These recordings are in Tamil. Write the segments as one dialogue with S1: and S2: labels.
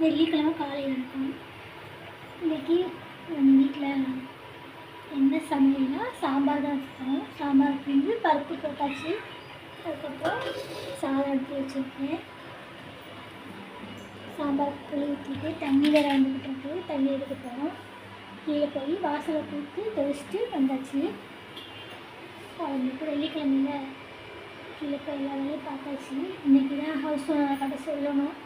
S1: வெள்ளிக்கிழமை காலையில் இருக்கும். இன்றைக்கி எங்கள் வீட்டில் என்ன சமையல்னா சாம்பார் தான் வச்சுருக்கோம். சாம்பார் வந்து பருப்பு போட்டாச்சு அதுக்கப்புறம் சாதம் எடுத்து வச்சுருக்கேன். சாம்பார் புளி ஊற்றிட்டு தண்ணி வேறு வந்துக்கிட்டு இருக்கு. தண்ணி எடுக்க போகிறோம் கீழே போய் வாசலை தூத்து தெளிச்சிட்டு வந்தாச்சு. அவங்களுக்கு வெள்ளிக்கிழமையில் கீழே போய் எல்லா வேலையும் பார்த்தாச்சு. இன்றைக்கி தான் ஹவுஸ் கடைசி கடை சொல்லணும்.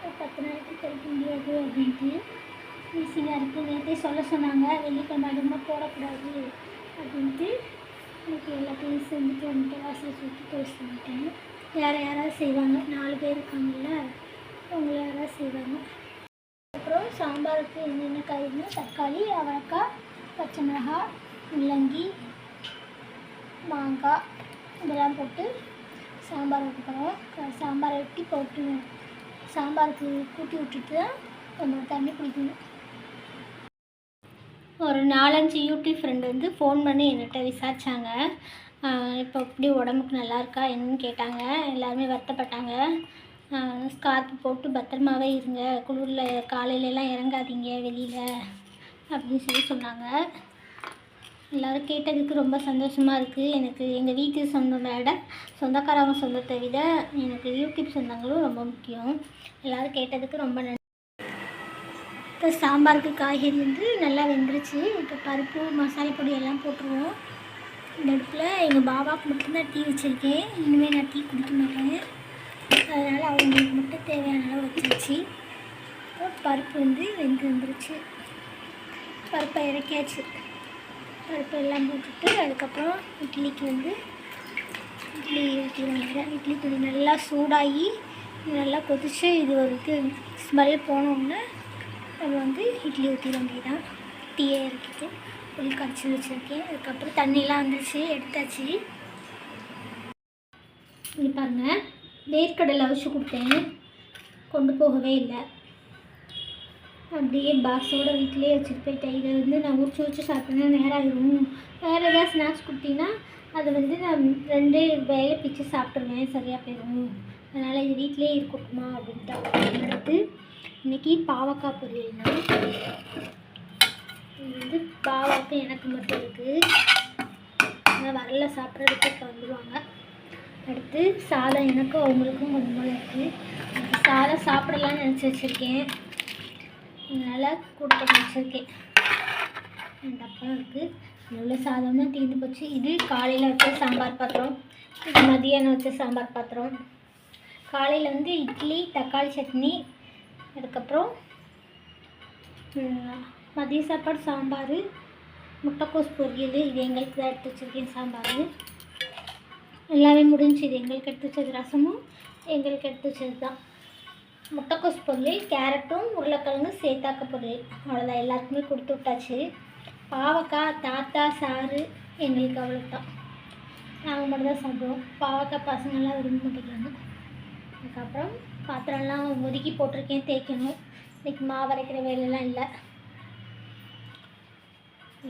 S1: ஒரு பத்து நாளைக்கு கழிக்க முடியாது அப்படின்ட்டு ஈஸியாக இருக்குது நேற்றே சொல்ல சொன்னாங்க வெள்ளிக்கிழமை அதிகமாக போடக்கூடாது அப்படின்ட்டு. எனக்கு எல்லாத்தையும் செஞ்சுட்டு வந்துட்டு வாசலை சுற்றி போய் சொல்லிட்டேன் வேறு யாராவது செய்வாங்க? நாலு பேர் இருக்காங்கல்ல அவங்கள யாராவது செய்வாங்க? அப்புறம் சாம்பாருக்கு என்னென்ன காய்னா தக்காளி அவரைக்காய் பச்சை மிளகாய் முள்ளங்கி மாங்காய் இதெல்லாம் போட்டு சாம்பார் வைக்கிறோம் சாம்பாரை வெட்டி போட்டு சாம்பாருக்கு கூட்டி விட்டுட்டு தான் நம்ம தண்ணி குடிக்கணும். ஒரு நாலஞ்சு யூடியூப் ஃப்ரெண்டு வந்து ஃபோன் பண்ணி என்கிட்ட விசாரித்தாங்க இப்போ எப்படி உடம்புக்கு நல்லா இருக்கா என்னன்னு கேட்டாங்க. எல்லாருமே வருத்தப்பட்டாங்க. ஸ்கார்ப் போட்டு பத்திரமாவே இருங்க. குளிரில் காலையிலலாம் இறங்காதீங்க வெளியில் அப்படின்னு சொல்லி சொன்னாங்க. எல்லோரும் கேட்டதுக்கு ரொம்ப சந்தோஷமாக இருக்குது எனக்கு எங்கள் வீட்டு சொந்தம் விட சொந்தக்காரவங்க சொந்தத்தை விட எனக்கு யூடியூப் சொந்தங்களும் ரொம்ப முக்கியம். எல்லோரும் கேட்டதுக்கு ரொம்ப நன்றி. இப்போ சாம்பாருக்கு காய்கறி வந்து நல்லா வெந்துருச்சு. இப்போ பருப்பு மசாலா பொடி எல்லாம் போட்டுருவோம். இந்த அடுப்பில் எங்கள் பாபாவுக்கு மட்டும்தான் டீ வச்சுருக்கேன். இனிமேல் நான் டீ குடிக்க மாட்டேன். அதனால் அவங்களுக்கு மட்டும் தேவையான அளவு வச்சிருச்சு பருப்பு வந்து வெந்து வந்துருச்சு. பருப்பை இறக்கியாச்சு. பருப்பு எல்லாம் போட்டுட்டு அதுக்கப்புறம் இட்லிக்கு வந்து இட்லி ஊற்றி வந்துடுறேன் இட்லி துணி நல்லா சூடாகி நல்லா கொதித்து இது ஒரு இது ஸ்மெல் போனோம்னா நம்ம வந்து இட்லி ஊற்றிட வேண்டியதான் டீயே இறக்கிட்டு புளி கரைச்சி வச்சுருக்கேன். அதுக்கப்புறம் தண்ணியெலாம் வந்துச்சு எடுத்தாச்சு. இது பாருங்கள் வேர்க்கடலை அவிச்சு கொடுத்தேன். கொண்டு போகவே இல்லை. அப்படியே பாக்ஸோட வீட்டிலே வச்சுட்டு போயிட்டேன் இதை வந்து நான் உரிச்சு உரிச்சு சாப்பிட்டேன்னா நேரம் ஆயிடும் வேறு ஏதாவது ஸ்நாக்ஸ் கொடுத்தீங்கன்னா அதை வந்து நான் ரெண்டு வேலை பிச்சு சாப்பிட்ருவேன் சரியாக போயிடும் அதனால் இது வீட்டிலே இருக்கட்டுமா அப்படின்ட்டு அடுத்து இன்றைக்கி பாவக்காய் பொரியல்னா இது வந்து பாவாக்கு எனக்கு மட்டும் இருக்குது ஆனால் வரல சாப்பிட்றதுக்கு இப்போ வந்துடுவாங்க அடுத்து சாதம் எனக்கும் அவங்களுக்கும் கொஞ்சம் போல இருக்குது சாதம் சாப்பிடலான்னு நினச்சி வச்சுருக்கேன். நல்லா கொடுத்து வச்சுருக்கேன் ரெண்டு அப்பளம் இருக்குது இவ்வளோ சாதம்னா தீர்ந்து போச்சு. இது காலையில் வச்ச சாம்பார் பாத்திரம். இது மதியானம் வச்ச சாம்பார் பாத்திரம். காலையில் வந்து இட்லி தக்காளி சட்னி அதுக்கப்புறம் மதிய சாப்பாடு சாம்பார் முட்டைக்கோஸ் பொரியல். இது எங்களுக்கு தான் எடுத்து வச்சுருக்கேன் சாம்பார். எல்லாமே முடிஞ்சு இது எங்களுக்கு எடுத்து வச்சது ரசமும் எங்களுக்கு எடுத்து வச்சது தான் முட்டைக்கோஸ் பொரியல் கேரட்டும் உருளைக்கிழங்கு சேத்தாக்க பொரியல். அவ்வளோதான் எல்லாருக்குமே கொடுத்து விட்டாச்சு. பாவக்காய் தாத்தா சாறு எங்களுக்கு அவ்வளோதான் நாங்கள் மட்டும் தான் சாப்பிடுவோம். பாவக்காய் பசங்கள்லாம் விரும்ப மாட்டேங்கிறாங்க. அதுக்கப்புறம் பாத்திரம்லாம் ஒதுக்கி போட்டிருக்கேன் தேய்க்கணும். இன்றைக்கி மாவு அரைக்கிற வேலையெல்லாம் இல்லை.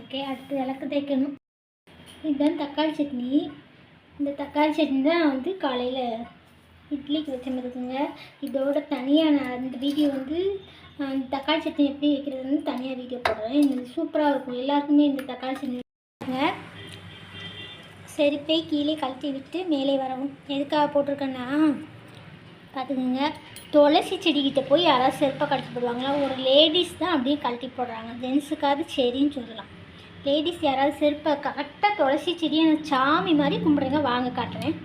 S1: ஓகே அடுத்து விளக்கு தேய்க்கணும். இதுதான் தக்காளி சட்னி. இந்த தக்காளி சட்னி தான் வந்து காலையில் இட்லிக்கு வச்ச மாதிரிங்க இதோட தனியாக நான் அந்த வீடியோ வந்து தக்காளி சட்னி எப்படி வைக்கிறதுன்னு தனியாக வீடியோ போடுறேன். இது சூப்பராக இருக்கும். எல்லாருக்குமே இந்த தக்காளி சட்னி செருப்பை கீழே கழட்டி விட்டு மேலே வரவும். எதுக்காக போட்டிருக்கேன்னா பார்த்துக்கோங்க துளசி செடிக்கிட்ட போய் யாராவது செருப்பாக கழட்டி போடுவாங்களா? ஒரு லேடிஸ் தான் அப்படியே கழட்டி போடுறாங்க. ஜென்ஸுக்காவது சரின்னு சொல்லலாம். லேடிஸ் யாராவது செருப்பை கரெக்டாக துளசி செடியை நான் சாமி மாதிரி கும்பிட்றேங்க. வாங்க காட்டுறேன்.